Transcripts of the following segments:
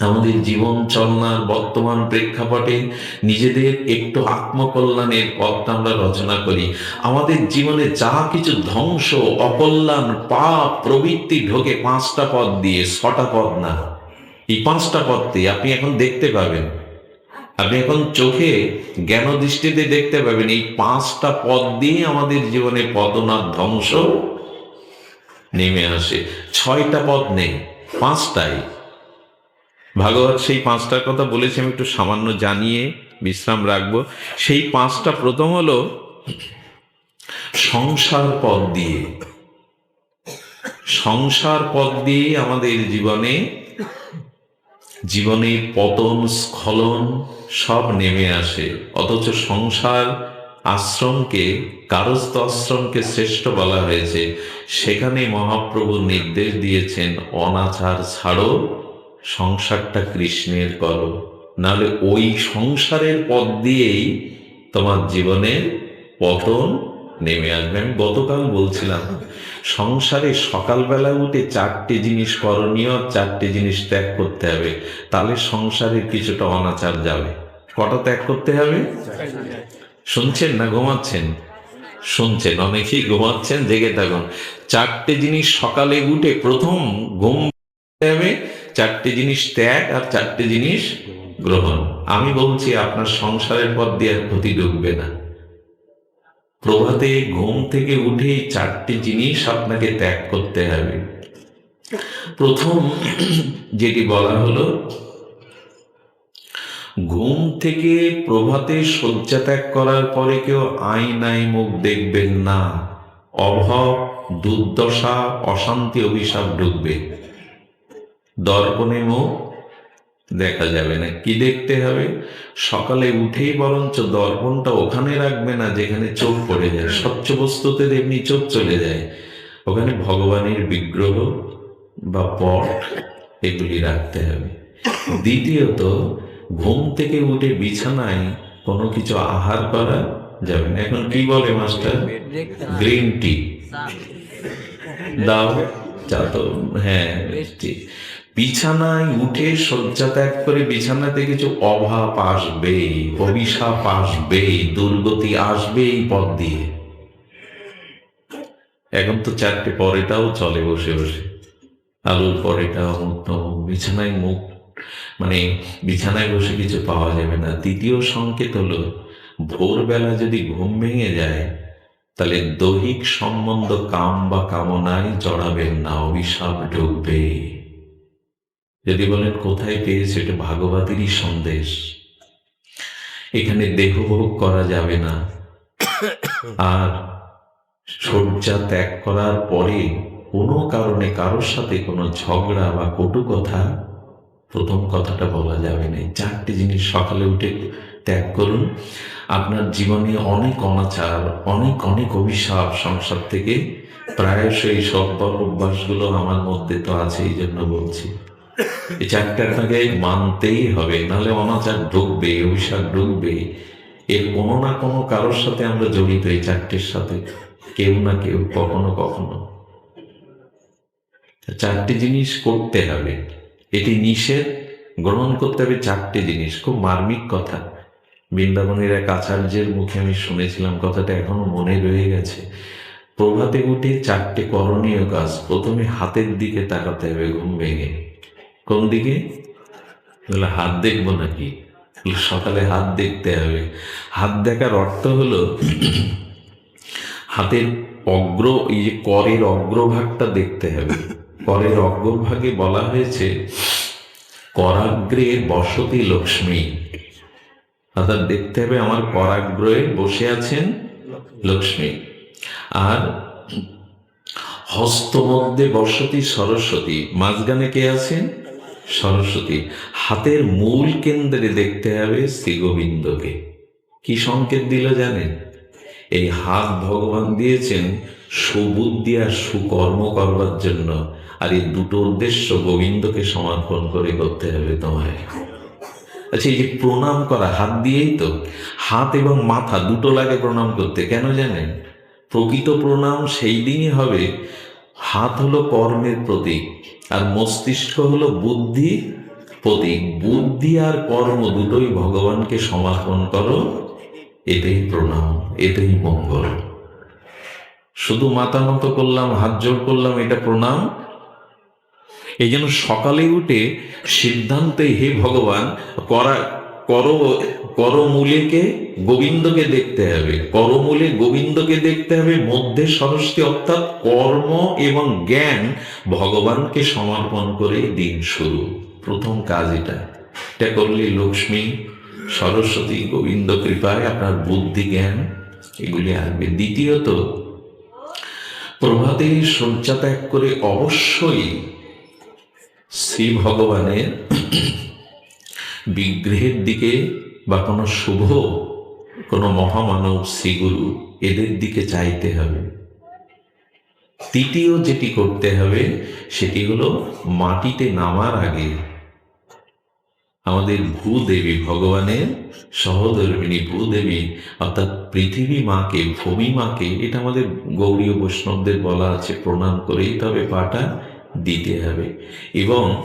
আমাদের জীবন চলনার বর্তমান প্রেক্ষাপটে নিজেদের একটু আত্মকল্যাণের পথটা আমরা রচনা করি। আমাদের জীবনে যা কিছু ধ্বংস, অকল্যাণ, পাপ, প্রবৃত্তি ঢোকে পাঁচটা পদ দিয়ে, ছটা পদ না। এই পাঁচটা পদ দিয়ে আপনি এখন দেখতে পাবেন। আপনি এখন চোখে জ্ঞান দৃষ্টিতে দেখতে পাবেন এই পাঁচটা পদ দিয়ে আমাদের জীবনে পতনার ধ্বংস নেমে আসে। ছয়টা পদ নেই, পাঁচটাই। ভাগবত সেই পাঁচটার কথা বলেছি, আমি একটু সামান্য জানিয়ে বিশ্রাম রাখব। সেই পাঁচটা প্রথম হলো, সংসার পদ দিয়ে। সংসার পদ দিয়ে আমাদের জীবনে, জীবনের পতন, স্খলন সব নেমে আসে। অথচ সংসার আশ্রমকে, কারস্থ আশ্রমকে শ্রেষ্ঠ বলা হয়েছে। সেখানে মহাপ্রভু নির্দেশ দিয়েছেন, অনাচার ছাড়ো সংসারটা কৃষ্ণের করো নাহলে ওই সংসারের পথ দিয়েই তোমার জীবনের পতন নেমে আসবে। আমি গতকাল বলছিলাম, সংসারে সকালবেলা উঠে চারটে জিনিস করণীয়, চারটে জিনিস ত্যাগ করতে হবে। তাহলে সংসারে কিছুটা অনাচার যাবে। কটা ত্যাগ করতে হবে? শুনছেন না ঘুমাচ্ছেন? শুনছেন, অনেকেই ঘুমাচ্ছেন, জেগে থাকুন। চারটে জিনিস সকালে উঠে প্রথম ঘুম হবে চারটে জিনিস ত্যাগ আর চারটে জিনিস গ্রহণ। আমি বলছি, আপনার সংসারের পথ দিয়ে আর ক্ষতি ঢুকবে না। প্রভাতে ঘুম থেকে উঠে চারটি জিনিস আপনাকে ত্যাগ করতে হবে। প্রথম, যেটি বলা হলো, ঘুম থেকে প্রভাতে শয্যা ত্যাগ করার পরে কেউ আয়নায় মুখ দেখবেন না। অভাব, দুর্দশা, অশান্তি, অভিশাপ ঢুকবে। দর্পণে মুখ, দেখা যাবে না। কি দেখতে হবে? সকালে উঠেই বরঞ্চ দর্পণটা ওখানে রাখবে না, যেখানে চোখ পড়ে যায়। স্বচ্ছ বস্তুতে এমনি চোখ চলে যায়। ওখানে ভগবানের বিগ্রহ বা পট, এগুলি রাখতে হবে। দ্বিতীয়ত, ঘুম থেকে উঠে বিছানায় কোনো কিছু আহার করা যাবে না। এখন কি বলে মাস্টার? Green tea. দাও, চা তো হ্যাঁ বিছানায় উঠে শয্যা ত্যাগ করে বিছানাতে কিছু অভাব আসবে, অভিশাপ আসবে, দুর্গতি আসবে এই পথ দিয়ে। এখন তো চারটে পরেটাও চলে বসে বসে। আলুর পরেটা বিছানায় মুখ মানে বিছানায় বসে কিছু পাওয়া যাবে না। দ্বিতীয় সংকেত হলো, ভোরবেলা যদি ঘুম ভেঙে যায়, তাহলে দৈহিক সম্বন্ধ কাম বা কামনায় জড়াবেন না, অভিশাপ ঢুকবে যদি বলেন, কোথায় পেয়েছে? এটা ভাগবতেরই সন্দেশ। এখানে দেহভোগ করা যাবে না। আর শয্যা ত্যাগ করার পরে কোনো কারণে কারোর সাথে কোনো ঝগড়া বা কটু কথা প্রথম কথাটা বলা যাবে না। চারটি জিনিস সকালে উঠে ত্যাগ করুন। আপনার জীবনে অনেক অনাচার, অনেক অনেক অভিশাপ সংসার থেকে প্রায়শই সব অভ্যাসগুলো আমার মধ্যে তো আছে এই জন্য বলছি। এই চারটে আপনাকে মানতেই হবে, নাহলে অনাচার ঢুকবে, অভিশাপ ঢুকবে। এর কোনো না কোনো কারোর সাথে আমরা জড়িত এই চারটের সাথে, কেউ না কেউ, কখনো কখনো। চারটি জিনিস করতে হবে। এটি নিষেধ, গ্রহণ করতে হবে চারটি জিনিস। খুব মার্মিক কথা। বৃন্দাবনের এক আচার্যের মুখে আমি শুনেছিলাম, কথাটা এখনও মনে রয়ে গেছে। প্রভাতে উঠে চারটে করণীয় কাজ, প্রথমে হাতের দিকে তাকাতে হবে ঘুম ভেঙে। কোন দিকে? বলে, হাত দেখব নাকি? সকালে হাত দেখতে হবে। হাত দেখার অর্থ হলো, হাতের অগ্র, এই যে করের অগ্রভাগটা দেখতে হবে। করের অগ্রভাগে বলা হয়েছে, করাগ্রে বসতি লক্ষ্মী। অর্থাৎ দেখতে হবে আমার করাগ্রহে বসে আছেন লক্ষ্মী। আর হস্তমধ্যে বসতি সরস্বতী, মাঝখানে কে আছেন? সরস্বতী, হাতের মূল কেন্দ্রে দেখতে হবে শ্রীগোবিন্দকে। কি সংকেত দিল জানেন? এই হাত ভগবান দিয়েছেন সুবুদ্ধি আর সুকর্ম করবার জন্য, আর এই দুটো উদ্দেশ্য গোবিন্দকে সমর্পণ করে করতে হবে তোমায়। আচ্ছা এই যে প্রণাম করা, হাত দিয়েই তো। হাত এবং মাথা দুটো লাগে প্রণাম করতে, কেন জানেন? প্রকৃত প্রণাম সেই দিনই হবে। হাত হলো কর্মের প্রতীক। আর মস্তিষ্ক হলো বুদ্ধি, প্রতীক। বুদ্ধি আর কর্ম দুটোই ভগবানকে সমর্পণ করো এটাই প্রণাম এটাই মঙ্গল। শুধু মাথা মতো করলাম, হাত জোর করলাম, এটা প্রণাম। এই জন্য সকালে উঠে সিদ্ধান্তে হে ভগবান, করা কর করমূলেকে গোবিন্দকে দেখতে হবে। করমূলে গোবিন্দকে দেখতে হবে, মধ্যে সরস্বতী অর্থাৎ কর্ম এবং জ্ঞান ভগবানকে সমর্পণ করে দিন শুরু। প্রথম কাজ এটা। এটা করলে লক্ষ্মী, সরস্বতী, গোবিন্দ কৃপায় আপনার বুদ্ধি, জ্ঞান এগুলি আসবে। দ্বিতীয়ত, প্রভাতে শয্যা ত্যাগ করে অবশ্যই শ্রী ভগবানের বিগ্রহের দিকে বা কোনো শুভ, কোনো মহামানব শ্রীগুরু এদের দিকে চাইতে হবে। তৃতীয় যেটি করতে হবে, সেটি হলো মাটিতে নামার আগে আমাদের ভূদেবী ভগবানের সহধর্মিনী ভূদেবী, অর্থাৎ পৃথিবী মাকে, ভূমি মাকে, এটা আমাদের গৌরীয় বৈষ্ণবদের বলা আছে, প্রণাম করেই তবে পাটা দিতে হবে। এবং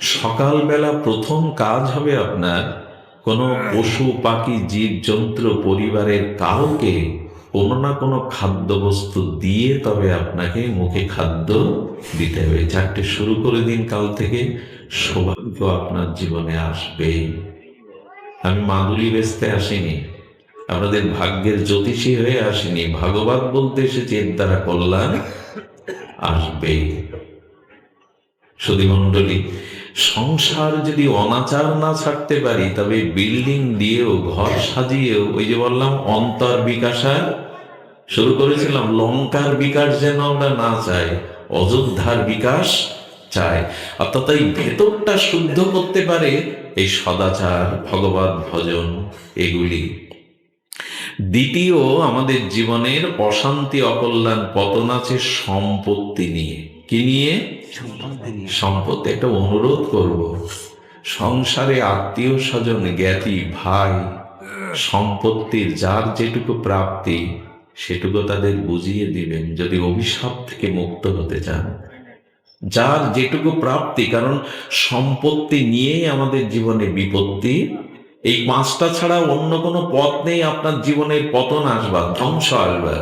সকালবেলা প্রথম কাজ হবে আপনার কোনো পশু, পাখি, জীব, জন্তু, পরিবারের কাউকে কোনো না কোনো খাদ্যবস্তু দিয়ে তবে আপনাকে মুখে খাদ্য দিতে হবে। চারটে শুরু করে দিন কাল থেকে। সৌভাগ্য আপনার জীবনে আসবে আমি মাদুলি বেচতে আসিনি। আপনাদের ভাগ্যের জ্যোতিষী হয়ে আসিনি। ভাগবত বলতে এসেছি, এর দ্বারা কল্যাণ আসবেই। সুধীমণ্ডলী সংসার যদি অনাচার না ছাড়তে পারি, তবে বিল্ডিং দিয়েও, ঘর সাজিয়েও, ওই যে বললাম, অন্তর বিকাশার, শুরু করেছিলাম, লঙ্কার বিকাশ যেন আমরা না চাই, অযোধ্যার বিকাশ চাই। অর্থাৎ এই ভেতরটা শুদ্ধ করতে পারে এই সদাচার, ভগবত ভজন, এগুলি। দ্বিতীয়, আমাদের জীবনের অশান্তি, অকল্যাণ, পতন আছে সম্পত্তি নিয়ে। কি নিয়ে? সম্পত্তি একটা অনুরোধ করব। সংসারে আত্মীয় স্বজন জ্ঞাতি ভাই সম্পত্তির যার যেটুকু প্রাপ্তি সেটুকু তাদের বুঝিয়ে দিবেন যদি অভিশাপ থেকে মুক্ত হতে চান। যার যেটুকু প্রাপ্তি কারণ সম্পত্তি নিয়েই আমাদের জীবনে বিপত্তি। এই পাঁচটা ছাড়া অন্য কোনো পথ নেই আপনার জীবনের পতন আসবার ধ্বংস আসবার।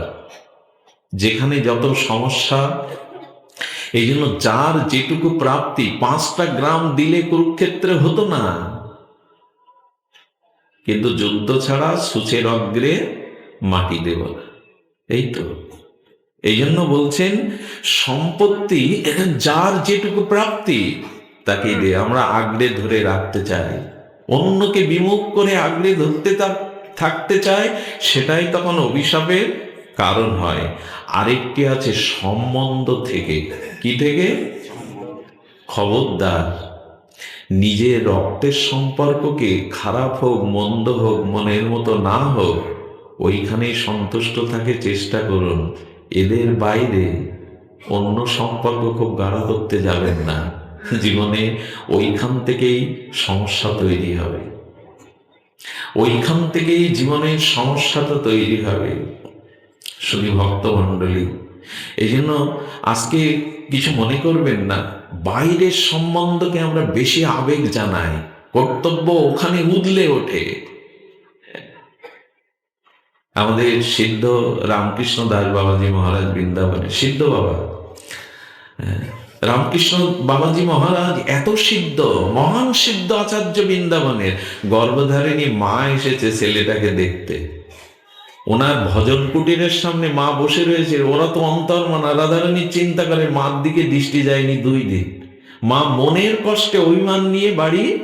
যেখানে যত সমস্যা এই জন্য যার যেটুকু প্রাপ্তি পাঁচটা গ্রাম দিলে কুরুক্ষেত্রে হতো না। কিন্তু যুদ্ধ ছাড়া সুচের অগ্রে মাটি দেব না। এই তো। এই জন্য বলছেন সম্পত্তি যার যেটুকু প্রাপ্তি তাকে দে আমরা আগড়ে ধরে রাখতে চাই। অন্যকে বিমুখ করে আগড়ে ধরতে থাকতে চাই সেটাই তখন অভিশাপের কারণ হয়। আরেকটি আছে সম্বন্ধ থেকে। কি থেকে? খবরদার। নিজের রক্তের সম্পর্ককে খারাপ হোক, মন্দ হোক, মনের মতো না হোক, ওইখানেই সন্তুষ্ট থাকে, চেষ্টা করুন। এদের বাইরে অন্য সম্পর্ক খুব গাঢ় করতে যাবেন না। জীবনে ওইখান থেকেই সমস্যা তৈরি হবে। ওইখান থেকেই জীবনের সমস্যাটা তৈরি হবে। শুধু ভক্তমণ্ডলী। এই জন্য আজকে কিছু মনে করবেন না, বাইরের সম্বন্ধকে আমরা বেশি আবেগ জানাই, কর্তব্য ওখানে উদলে ওঠে। আমাদের সিদ্ধ রামকৃষ্ণ দাস বাবাজি মহারাজ বৃন্দাবনে, সিদ্ধ বাবা। রামকৃষ্ণ বাবাজি মহারাজ এত সিদ্ধ, মহান সিদ্ধ আচার্য বৃন্দাবনের, গর্ভধারিণী মা এসেছে ছেলেটাকে দেখতে। ওনার ভজন কুটিরের সামনে মা বসে রয়েছে, ওরা তো অন্তর অন্তর্মনা রাধারানীর চিন্তা করে, মার দিকে দৃষ্টি যায়নি দুই দিন। মা মনের কষ্টে অভিমান নিয়ে বাড়ি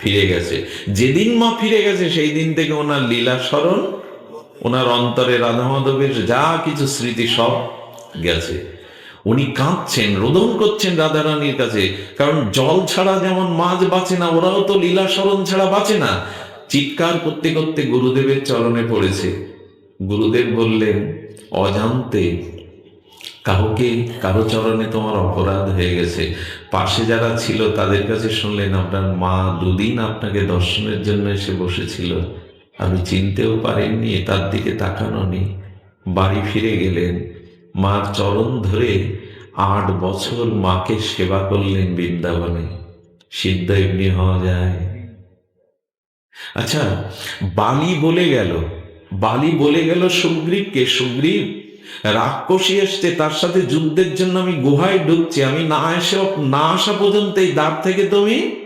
ফিরে গেছে। যেদিন মা ফিরে গেছে, সেই দিন থেকে ওনার লীলা স্মরণ, ওনার অন্তরে রাধা মাধবের যা কিছু স্মৃতি সব গেছে। উনি কাঁদছেন, রোদন করছেন রাধারানীর কাছে, কারণ জল ছাড়া যেমন মাছ বাঁচে না, ওরাও তো লীলা স্মরণ ছাড়া বাঁচে না। চিৎকার করতে করতে গুরুদেবের চরণে পড়েছে। গুরুদেব বললেন, অজান্তে কাউকে কারও চরণে তোমার অপরাধ হয়ে গেছে। পাশে যারা ছিল তাদের কাছে শুনলেন, আপনার মা দুদিন আপনাকে দর্শনের জন্য এসে বসেছিল। আমি চিনতেও পারেননি তার দিকে তাকানো নি বাড়ি ফিরে গেলেন। মার চরণ ধরে আট বছর মাকে সেবা করলেন বৃন্দাবনে। সিদ্ধ এমনি হওয়া যায়। আচ্ছা বালি বলে গেল বালি বলে গেল সুগ্রীবকে সুগ্রীব? রাক্ষসী এসছে, তার সাথে যুদ্ধের জন্য আমি গুহায় ঢুকছি, আমি না এসে না আসা পর্যন্ত এই দ্বার থেকে তুমি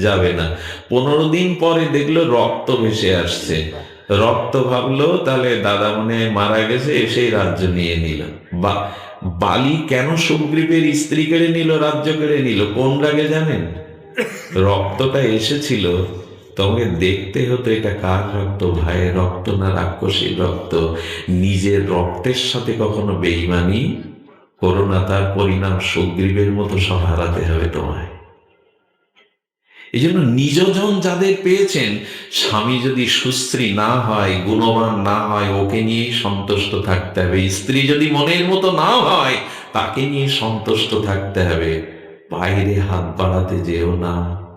যাবে না। পনেরো দিন পরে দেখল রক্ত ভেসে আসছে। রক্ত ভাবলো, তাহলে দাদা মনে মারা গেছে, এসেই রাজ্য নিয়ে নিল। বা, বালি কেন সুগ্রীবের স্ত্রী কেড়ে নিল, রাজ্য কেড়ে নিল? কোন রাগে জানেন? রক্তটা এসেছিল তোমাকে দেখতে হতো এটা কার রক্ত? ভাইয়ের রক্ত না রাক্ষসীর রক্ত? নিজের রক্তের সাথে কখনো বেইমানি? করো না তার পরিণাম সুগ্রীবের মতো সব হারাতে হবে তোমায়। এই জন্য নিজজন যাদের পেয়েছেন, স্বামী যদি সুস্ত্রী না হয়, গুণবান না হয়, ওকে নিয়েই সন্তুষ্ট থাকতে হবে। স্ত্রী যদি মনের মতো না হয়, তাকে নিয়ে সন্তুষ্ট থাকতে হবে। বাইরে হাত বাড়াতে যেও না।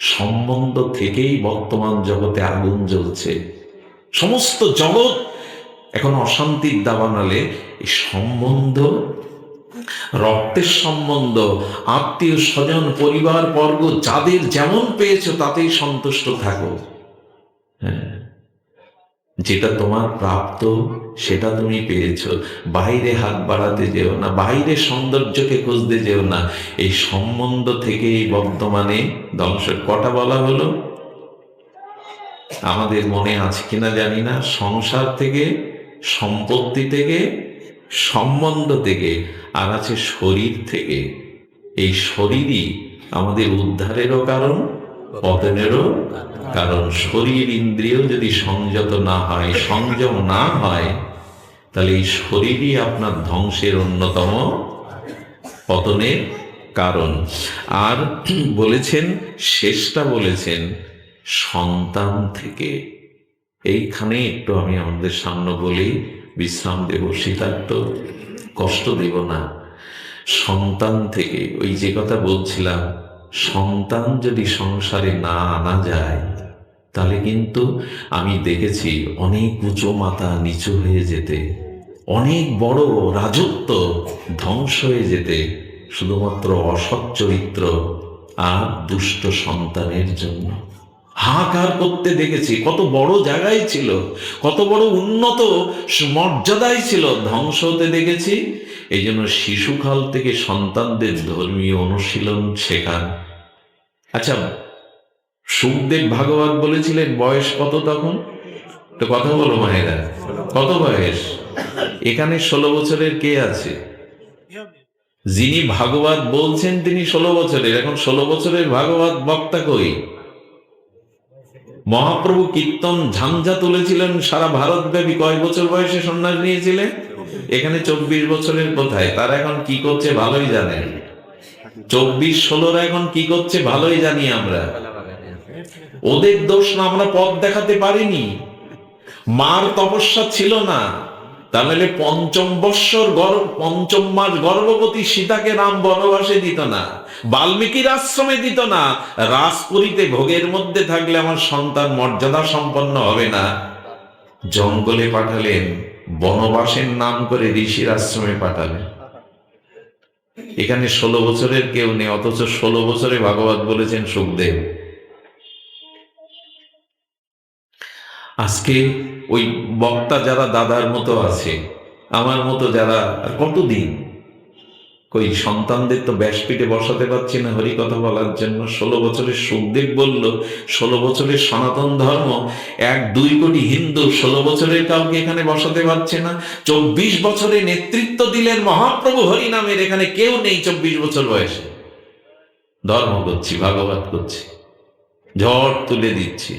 সম্বন্ধ থেকেই বর্তমান জগতে আগুন জ্বলছে। সমস্ত জগৎ এখন অশান্তির দাবানালে এই সম্বন্ধ, রক্তের সম্বন্ধ, আত্মীয় স্বজন, পরিবার, বর্গ, যাদের যেমন পেয়েছ তাতেই সন্তুষ্ট থাকো। হ্যাঁ যেটা তোমার প্রাপ্ত সেটা তুমি পেয়েছ। বাইরে হাত বাড়াতে যেও না, বাইরে সৌন্দর্যকে খুঁজতে যেও না। এই সম্বন্ধ থেকেই বর্তমানে ধ্বংসের কটা বলা হলো? আমাদের মনে আছে কিনা জানি না। সংসার থেকে, সম্পত্তি থেকে, সম্বন্ধ থেকে, আর আছে শরীর থেকে। এই শরীরই আমাদের উদ্ধারেরও কারণ, পতনেরও কারণ। শরীর ইন্দ্রিয় যদি সংযত না হয়, সংযম না হয় তাহলে এই শরীরই আপনার ধ্বংসের অন্যতম পতনের কারণ। আর বলেছেন, শেষটা বলেছেন, সন্তান থেকে। এইখানে একটু আমি আমাদের সামনে বলি, বিশ্রাম দেব, শীতার্থ, কষ্ট দেব না। সন্তান থেকে, ওই যে কথা বলছিলাম, সন্তান যদি সংসারে না আনা যায়, তাহলে কিন্তু আমি দেখেছি অনেক উঁচু মাথা নিচু হয়ে যেতে। অনেক বড় রাজত্ব ধ্বংস হয়ে যেতে শুধুমাত্র অসৎ চরিত্র আর দুষ্ট সন্তানের জন্য। হাহাকার করতে দেখেছি, কত বড় জায়গায় ছিল, কত বড় উন্নত মর্যাদায় ছিল, ধ্বংস হতে দেখেছি। এই জন্য শিশুকাল থেকে সন্তানদের ধর্মীয় অনুশীলন শেখান। আচ্ছা সুখদেব ভাগবত বলেছিলেন, বয়স কত তখন? তো কথা বলো মায়েরা? কত বয়স? এখানে ষোলো বছরের কে আছে? যিনি ভাগবত বলছেন তিনি ষোলো বছরের। এখন ষোলো বছরের ভাগবত বক্তা কই? মহাপ্রভু কীর্তন ঝাঞ্ঝা তুলেছিলেন সারা ভারতব্যাপী। কয় বছর বয়সে সন্ন্যাস নিয়েছিলেন? এখানে চব্বিশ বছরের কোথায়? তারা এখন কি করছে ভালোই জানেন চব্বিশ ষোলোর এখন কি করছে ভালোই জানি আমরা। ওদের দোষ না, আমরা পথ দেখাতে পারিনি। মার তপস্যা ছিল না। তাহলে পঞ্চম বৎসর পঞ্চম মাস গর্ভবতী সীতাকে রাম বনবাসে দিত না, বাল্মীকির আশ্রমে দিত না, রাজপুরীতে ভোগের মধ্যে থাকলে আমার সন্তান মর্যাদা সম্পন্ন হবে না। জঙ্গলে পাঠালেন, বনবাসের নাম করে ঋষির আশ্রমে পাঠালেন। এখানে ষোলো বছরের কেউ নেই, অথচ ষোলো বছরে ভাগবত বলেছেন সুখদেব। আজকে ওই বক্তা যারা দাদার মতো আছে, আমার মতো যারা, আর কতদিন? কই, সন্তানদের তো ব্যাসপীঠে বসাতে পারছি না, হরি কথা বলার জন্য। ষোলো বছরের সুখদেব বলল, ষোলো বছরের সনাতন ধর্ম, এক, দুই কোটি হিন্দু ষোলো বছরের কাউকে এখানে বসাতে পারছে না। চব্বিশ বছরে নেতৃত্ব দিলেন মহাপ্রভু হরি নামের, এখানে কেউ নেই চব্বিশ বছর বয়সে। ধর্ম করছি, ভাগবত করছি, ঝড় তুলে দিচ্ছি।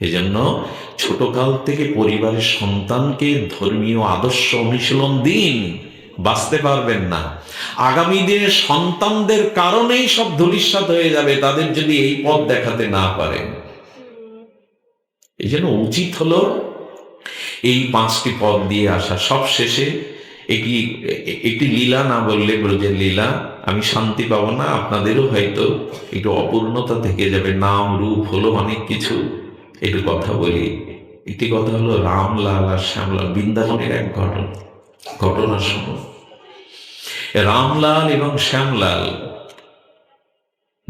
এজন্য ছোটকাল থেকে পরিবারের সন্তানকে ধর্মীয় আদর্শ অনুশীলন দিন। বাঁচতে পারবেন না। আগামী দিনে সন্তানদের কারণেই সব ধূলিসাৎ হয়ে যাবে, তাদের যদি এই পথ দেখাতে না পারেন। এই জন্য উচিত হলো এই পাঁচটি পথ দিয়ে আসা। সব শেষে একটি একটি লীলা না বললে ব্রজের লীলা, আমি শান্তি পাবো না, আপনাদেরও হয়তো একটু অপূর্ণতা থেকে যাবে। নাম, রূপ, হলো অনেক কিছু। একটু কথা বলি। একটি কথা হলো, রামলাল আর শ্যামলাল বৃন্দাবনের এক ঘটনা, ঘটনার সময়। রামলাল এবং শ্যামলাল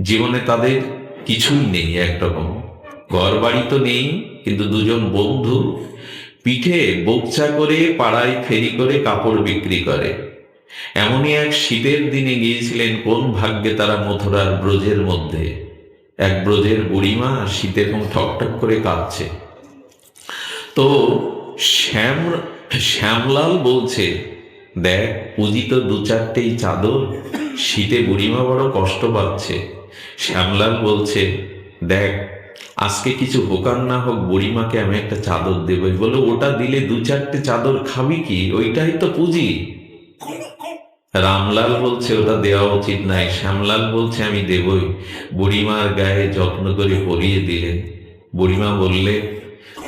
জীবনে তাদের কিছুই নেই একরকম। ঘর বাড়ি তো নেই, কিন্তু দুজন বন্ধু পিঠে বোকচা করে পাড়ায় ফেরি করে কাপড় বিক্রি করে। এমনই এক শীতের দিনে গিয়েছিলেন, কোন ভাগ্যে তারা মথুরার ব্রজের মধ্যে। এক ব্রজের বুড়িমা শীতে এরকম ঠকঠক করে কাঁদছে। তো শ্যাম শ্যামলাল বলছে, দেখ, পুঁজি তো দু চারটেই চাদর, শীতে বুড়িমা বড় কষ্ট পাচ্ছে। শ্যামলাল বলছে, দেখ, আজকে কিছু হোকার না হোক, বুড়িমাকে আমি একটা চাদর দেবো বলে, ওটা দিলে দু চারটে চাদর খাবি কি? ওইটাই তো পুঁজি। রামলাল বলছে, ওটা দেওয়া উচিত নাই। শ্যামলাল বলছে, আমি দেবই। বুড়িমার গায়ে যত্ন করে পরিয়ে দিলেন বুড়িমা বললে,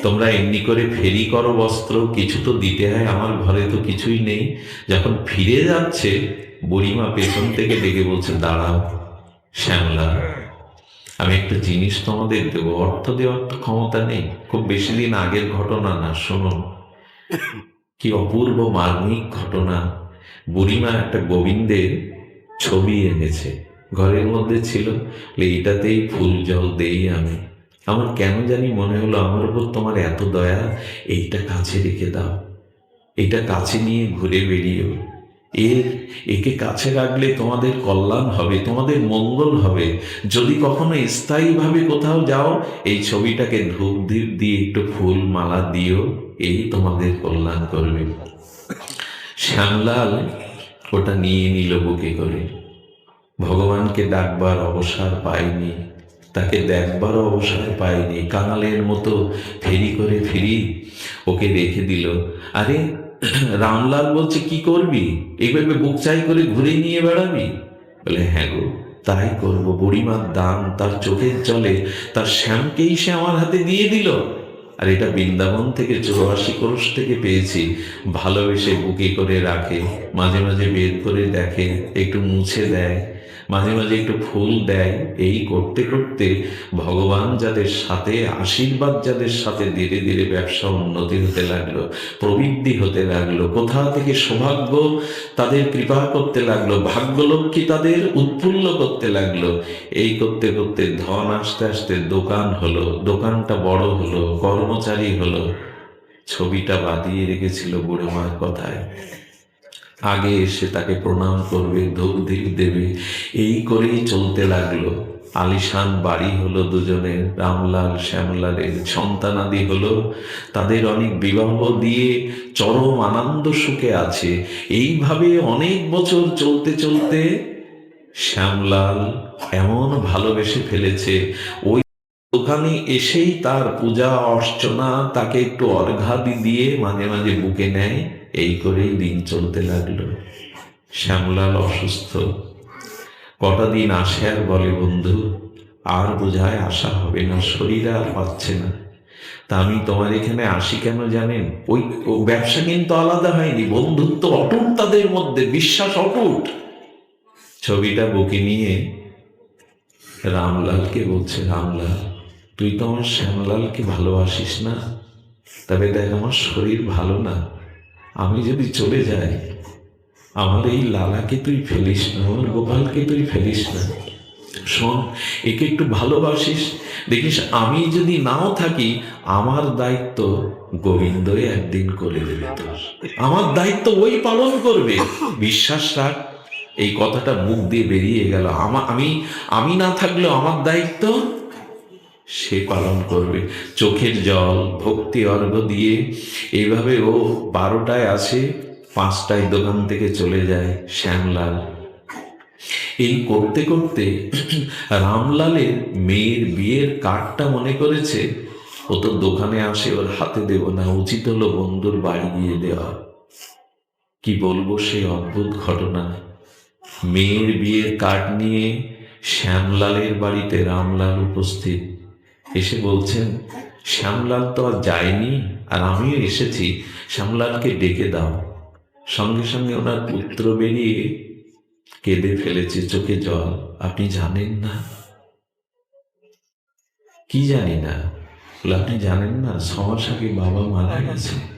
তোমরা এমনি করে ফেরি করো বস্ত্র, কিছু তো দিতে হয়, আমার ঘরে তো কিছুই নেই। যখন ফিরে যাচ্ছে, বুড়িমা পেছন থেকে ডেকে বলছে, দাঁড়াও শ্যামলা আমি একটা জিনিস তোমাদের দেবো। অর্থ দেওয়ার তো ক্ষমতা নেই। খুব বেশি দিন আগের ঘটনা না, শোনো। কি অপূর্ব মার্মিক ঘটনা। বুড়িমা একটা গোবিন্দের ছবি এনেছে। ঘরের মধ্যে ছিল এইটাতেই ফুল জল দেই আমি। আমার কেন জানি মনে হলো আমার উপর তোমার এত দয়া, এইটা কাছে রেখে দাও। এটা কাছে নিয়ে ঘুরে বেরিয়েও এর, একে কাছে রাখলে তোমাদের কল্যাণ হবে, তোমাদের মঙ্গল হবে। যদি কখনো স্থায়ীভাবে কোথাও যাও, এই ছবিটাকে ধূপ ধীপ দিয়ে একটু ফুল মালা দিও, এই তোমাদের কল্যাণ করবে। শ্যামলাল ওটা নিয়ে নিল বুকে করে। ভগবানকে ডাকবার অবসর পায়নি, তাকে দেখবার অবসর পায়নি। কাঙালের মতো ফেরি করে ফিরি ওকে রেখে দিল। আরে, রামলাল বলছে, কি করবি? এইভাবে বুক চাই করে ঘুরে নিয়ে বেড়াবি? বলে হ্যাঁ গো, তাই করব। বুড়িমার দান তার চোখের জলে, তার শ্যামকেই সে আমার হাতে দিয়ে দিল। আর এটা বৃন্দাবন থেকে চৌরাশি কলস থেকে পেয়েছি। ভালোবেসে বুকে করে রাখে, মাঝে মাঝে বের করে দেখে, একটু মুছে দেয়। মাঝে মাঝে একটু ফুল দেয়। এই করতে করতে ভগবান যাদের সাথে, আশীর্বাদ যাদের সাথে ধীরে ধীরে ব্যবসা উন্নতি হতে লাগল, প্রবৃদ্ধি হতে লাগল, কোথা থেকে সৌভাগ্য তাদের কৃপা করতে লাগল, ভাগ্যলক্ষ্মী তাদের উৎফুল্ল করতে লাগল, এই করতে করতে ধন আসতে আসতে দোকান হলো, দোকানটা বড় হলো, কর্মচারী হলো। ছবিটা বাঁধিয়ে রেখেছিল বুড়ো মার কথায়। আগে এসে তাকে প্রণাম করবে ধূপ ধীপ দেবে চলতে লাগল। আলিশান বাড়ি হলো দুজনের, রামলাল শ্যামলালের সন্তানাদি হলো। তাদের অনেক বিবাহ দিয়ে চরম আনন্দ সুখে আছে। এইভাবে অনেক বছর চলতে চলতে শ্যামলাল এমন ভালোবেসে ফেলেছে। ওই ওখানে এসেই তার পূজা অর্চনা তাকে একটু অর্ঘাদি দিয়ে মাঝে মাঝে বুকে নেয়। এই করেই দিন চলতে লাগল। শ্যামলাল অসুস্থ। কটা দিন আসে আর বলে, বন্ধু, আর বোঝায় আশা হবে না, শরীর আর পাচ্ছে না। তা আমি তোমার এখানে আসি কেন জানেন? ওই ব্যবসা কিন্তু আলাদা হয়নি, বন্ধুত্ব অটুট তাদের মধ্যে, বিশ্বাস অটুট। ছবিটা বুকে নিয়ে রামলালকে বলছে, রামলাল, তুই তো আমার শ্যামলালকে ভালোবাসিস না? তবে দেখ, আমার শরীর ভালো না। আমি যদি চলে যাই আমার এই লালাকে তুই ফেলিস না, আমার গোপালকে তুই ফেলিস না। শোন, একে একটু ভালোবাসিস। দেখিস, আমি যদি নাও থাকি, আমার দায়িত্ব গোবিন্দই একদিন করে দেবে তোর। আমার দায়িত্ব ওই পালন করবে। বিশ্বাস রাখ, এই কথাটা মুখ দিয়ে বেরিয়ে গেল। আমা- আমি আমি না থাকলেও আমার দায়িত্ব সে পালন করবে। চোখের জল, ভক্তি অর্ঘ দিয়ে। এইভাবে ও বারোটায় আসে। পাঁচটায় দোকান থেকে চলে যায় শ্যামলাল। এই করতে করতে রামলালের মেয়ের বিয়ের কার্ডটা মনে করেছে? ও তো দোকানে আসে, ওর হাতে দেব না, উচিত হলো বন্ধুর বাড়ি গিয়ে দেওয়া। কি বলব সেই অদ্ভুত ঘটনা। মেয়ের বিয়ের কার্ড নিয়ে শ্যামলালের বাড়িতে রামলাল উপস্থিত। এসে বলছেন, শ্যামলাল তো আর যায়নি, আর আমিও এসেছি, শ্যামলালকে ডেকে দাও। সঙ্গে সঙ্গে ওনার পুত্র বেরিয়ে কেঁদে ফেলেছে চোখে জল। আপনি জানেন না? কি জানি না? আপনি জানেন না আগে বাবা মারা গেছে।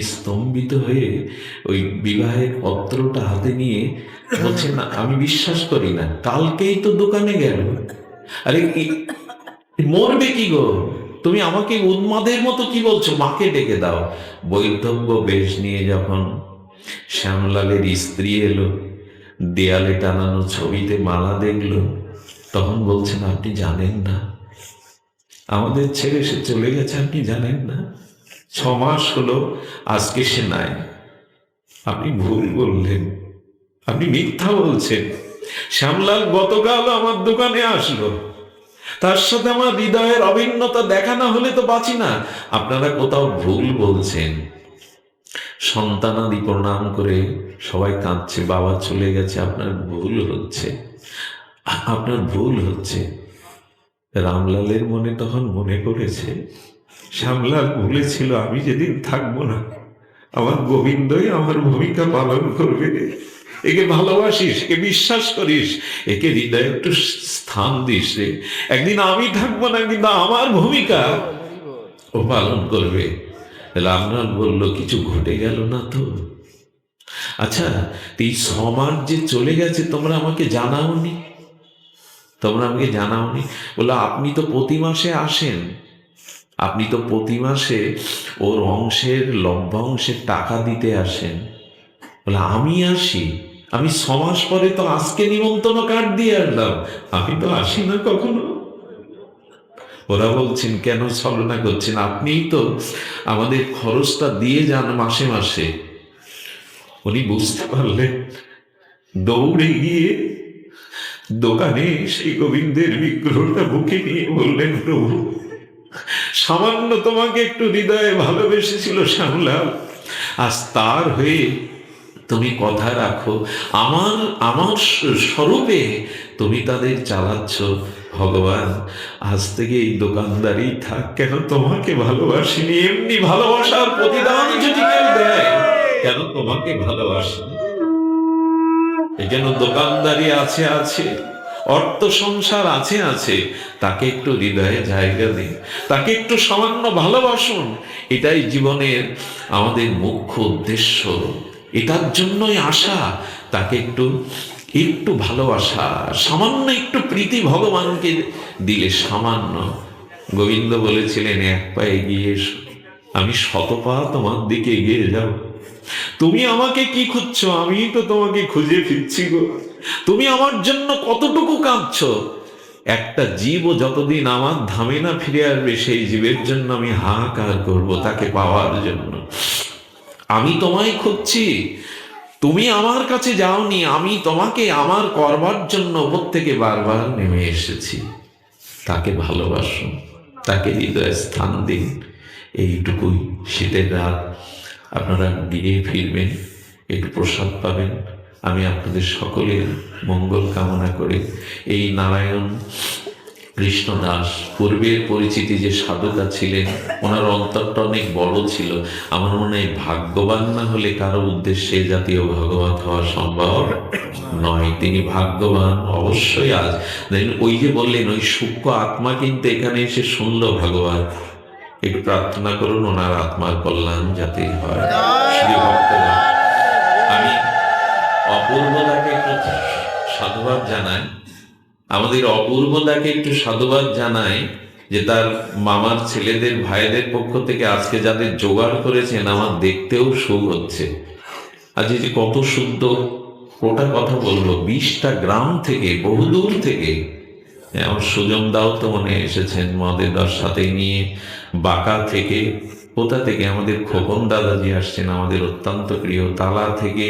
স্তম্ভিত হয়ে ওই বিবাহের পত্রটা হাতে নিয়ে বলছেন, না, আমি বিশ্বাস করি না। কালকেই তো দোকানে গেল। আরে মরবে কি গো? তুমি আমাকে উন্মাদের মতো কি বলছো? মাকে ডেকে দাও। বৈধব্য বেশ নিয়ে যখন শ্যামলালের স্ত্রী এলো, দেয়ালে টানানো ছবিতে মালা দেখল, তখন বলছেন, আপনি জানেন না, আমাদের ছেড়ে সে চলে গেছে, আপনি জানেন না। ছ মাস হলো, আজকে সে নাই। আপনি ভুল বললেন, আপনি মিথ্যা বলছেন। শ্যামলাল গতকাল আমার দোকানে আসলো। তার সাথে আমার হৃদয়ের অভিন্নতা দেখা না হলে তো বাঁচি না। আপনারা কোথাও ভুল বলছেন। সন্তানাদি প্রণাম করে সবাই কাঁদছে, বাবা চলে গেছে, আপনার ভুল হচ্ছে। আপনার ভুল হচ্ছে। রামলালের মনে তখন মনে পড়েছে, শ্যামলাল বলেছিল, আমি যেদিন থাকব না, আমার গোবিন্দই আমার ভূমিকা পালন করবে। একে ভালোবাসিস, একে বিশ্বাস করিস, একে হৃদয়ে একটু স্থান দিস রে। একদিন আমি থাকব না কিন্তু আমার ভূমিকা। ও পালন করবে। রামলাল বলল, কিছু ঘটে গেল না তো? আচ্ছা এই সমাজ যে চলে গেছে, তোমরা আমাকে জানাওনি? তোমরা আমাকে জানাওনি? বলল, আপনি তো প্রতি মাসে আসেন। আপনি তো প্রতি মাসে ওর অংশের লভ্যাংশের টাকা দিতে আসেন। বলে আমি আসি? আমি ছমাস পরে তো আজকে নিমন্ত্রণ কার্ড দিয়ে আনলাম। আমি তো আসি না কখনো। ওরা বলছেন, কেন ছলনা করছেন? আপনিই তো আমাদের খরচটা দিয়ে যান মাসে মাসে। উনি বুঝতে পারলেন, দৌড়ে গিয়ে দোকানে সেই গোবিন্দের বিগ্রহটা বুকে নিয়ে বললেন, প্রভু, সামান্য তোমাকে একটু হৃদয়ে ভালোবেসেছিল শ্যামলাল আজ তার হয়ে তুমি কথা রাখো। আমার আমার স্বরূপে তুমি তাদের চালাচ্ছ, ভগবান। আজ থেকে এই দোকানদারি থাক, কেন তোমাকে ভালোবাসিনি? এমনি ভালোবাসার প্রতিদান যদি কেউ দেয়, কেন তোমাকে ভালোবাসিনি? এই যেন দোকানদারি আছে আছে। অর্থ সংসার আছে আছে। তাকে একটু হৃদয়ে জায়গা দিন। তাকে একটু সামান্য ভালোবাসুন। এটাই জীবনের আমাদের মুখ্য উদ্দেশ্য। এটার জন্যই আশা, তাকে একটু একটু ভালোবাসা, সামান্য একটু প্রীতি ভগবানকে দিলে সামান্য। গোবিন্দ বলেছিলেন, এক পা এগিয়ে এসো, আমি শত পা তোমার দিকে এগিয়ে যাও তুমি আমাকে কি খুঁজছো? আমি তো তোমাকে খুঁজে ফিরছি গো। তুমি আমার জন্য কতটুকু কাঁদছ? একটা জীবও যতদিন আমার ধামে না ফিরে আসবে, সেই জীবের জন্য আমি হাহাকার করব তাকে পাওয়ার জন্য। আমি তোমায় খুঁজছি। তুমি আমার কাছে যাওনি, আমি তোমাকে আমার করবার জন্য ওপর থেকে বারবার নেমে এসেছি। তাকে ভালোবাসুন তাকে হৃদয়ে স্থান দিন। এইটুকুই শীতের রাত। আপনারা গিয়ে ফিরবেন, একটু প্রসাদ পাবেন। আমি আপনাদের সকলের মঙ্গল কামনা করে এই নারায়ণ কৃষ্ণ দাস। পূর্বের পরিচিতি যে সাধুকা ছিলেন, ওনার অন্তরটা অনেক বড় ছিল। আমার মনে হয় ভাগ্যবান না হলে কারও উদ্দেশ্যে জাতীয় ভগবত হওয়া সম্ভব নয়। তিনি ভাগ্যবান অবশ্যই আজ। দেখেন, ওই যে বললেন, ওই সূক্ষ্ম আত্মা কিন্তু এখানে এসে শুনলো ভগবান। একটু প্রার্থনা করুন, ওনার আত্মার কল্যাণ যাতে হয়। আমি অপূর্বতাকে একটু সাধুবাদ জানাই। আমাদের অপূর্বতাকে একটু সাধুবাদ জানাই যে তার মামার ছেলেদের ভাইদের পক্ষ থেকে আজকে যাদের জোগাড় করেছেন আমার দেখতেও সুখ হচ্ছে। আজ যে কত শুদ্ধ ওটা কথা বলল বিশটা গ্রাম থেকে বহুদূর থেকে। হ্যাঁ, আমার সুজন দাও তো মনে এসেছেন মদের সাথে নিয়ে বাঁকা থেকে কোথা থেকে? আমাদের খোকন দাদাজি আসছেন আমাদের অত্যন্ত প্রিয় তালা থেকে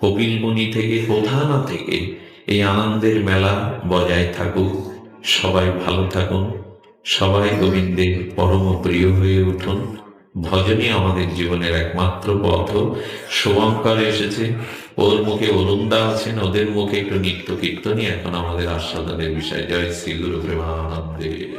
কপিলমণি থেকে কোথা না থেকে। এই আনন্দের মেলা বজায় থাকুক। সবাই ভালো থাকুন। সবাই গোবিন্দের পরম প্রিয় হয়ে উঠুন। ভজনই আমাদের জীবনের একমাত্র পথ। শুভঙ্কর এসেছে। ওর মুখে অরুণদা আছেন। ওদের মুখে একটু নিত্য কীর্তনই এখন আমাদের আস্বাদনের বিষয়। জয় শ্রী গুরু প্রেমানন্দে।